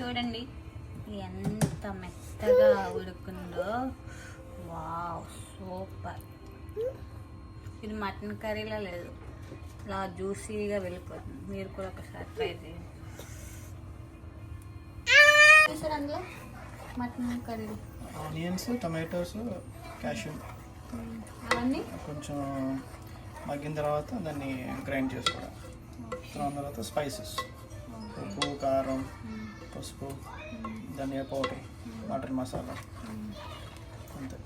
చూడండి. ఎంత మెత్తగా ఉడుకుందో. Wow super. ఇది మటన్ కర్రీలా లేదు. ఇలా జ్యూసీగా వెళ్ళిపోతుంది. మీరు కూడా ఒకసారి ట్రై చేయండి. చూసారు అందులో? Mutton curry. Onions tomatoes cashew. అవన్నీ? కొంచెం మగ్గిన తర్వాత దాన్ని గ్రైండ్ చేసుకోవడం తర్వాత స్పైసెస్. ఉప్పు కారం. పసుపు ధనియా పౌడర్ మటన్ మసాలా. అంతే.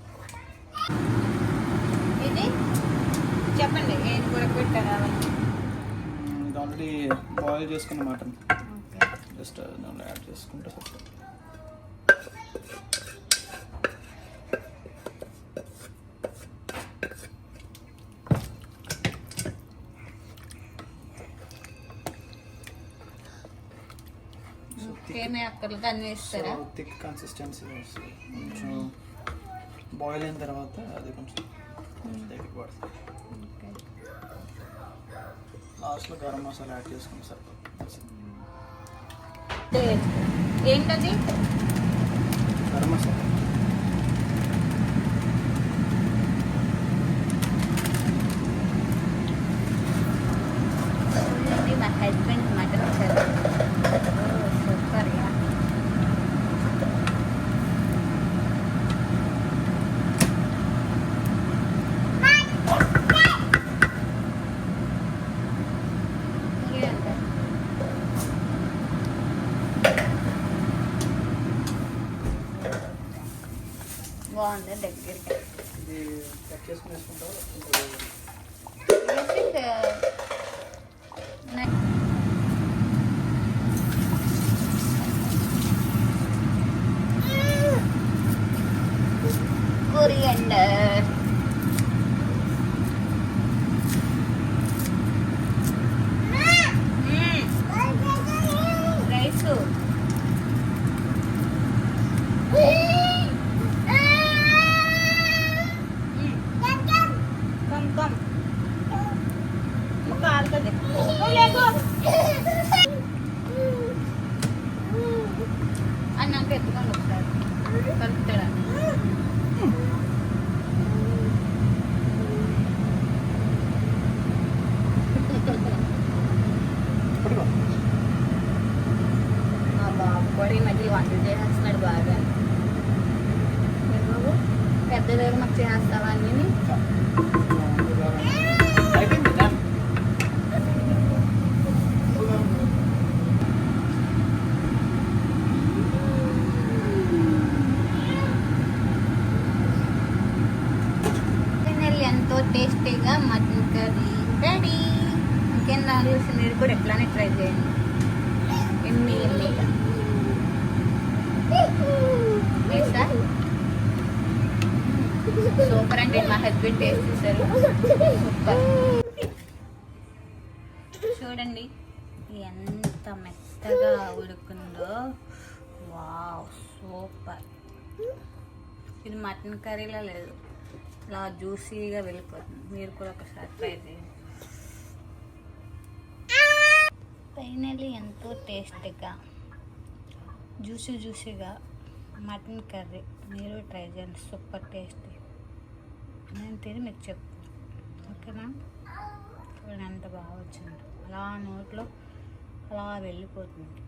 ఇది? చెప్పండి ఏం కూడా పెట్టారు? అవన్నీ ఇది ఆల్రెడీ బాయిల్ చేసుకున్న మటన్. ఓకే. జస్ట్ దాంట్లో యాడ్ చేసుకుంటే ఏమీ అక్కర్లేదు అన్నీ ఇస్తారా థిక్ కన్సిస్టెన్సీ వస్తుంది కొంచెం బాయిల్ అయిన తర్వాత అది కొంచెం దగ్గరికి పడుతుంది ఓకే లాస్ట్లో గరం మసాలా యాడ్ చేసుకుంటే సరిపోతుంది ఏంటది గరం మసాలా బాగుంది దగ్గరికి ఇది కట్ చేసుకుని వేసుకుంటారు basic next coriander come come కాలుతుంది అన్నాక ఎత్తుకొని వస్తారు కలుపుతాడు ఇప్పటికో మా బాబు కూడా ఈ మధ్య వంటలు చేసేస్తున్నాడు బాగా ఏ బాబు పెద్ద దగ్గర మాకు చేస్తావా అన్నీ టేస్టీగా మటన్ కర్రీ రెడీ ఇంకేం రావాల్సి మీరు కూడా ఎట్లానే ట్రై చేయండి. ఎమ్మి ఎమ్మిగా సూపర్ అండి మా హస్బెండ్ టేస్ట్ చేశారు సూపర్ చూడండి ఎంత మెత్తగా ఉడుకుందో. వావ్ సూపర్ ఇది మటన్ కర్రీలా లేదు. ఇలా జ్యూసీగా వెళ్ళిపోతుంది. మీరు కూడా ఒకసారి ట్రై చేయండి. ఫైనలీ ఎంతో టేస్టీగా జ్యూసీ జ్యూసీగా మటన్ కర్రీ మీరు ట్రై చేయండి. Super tasty. నేను తిని మీకు చెప్తాను. ఓకేనా చూడండి ఎంత బాగా వచ్చింది. అలా నోట్లో అలా వెళ్ళిపోతుంది.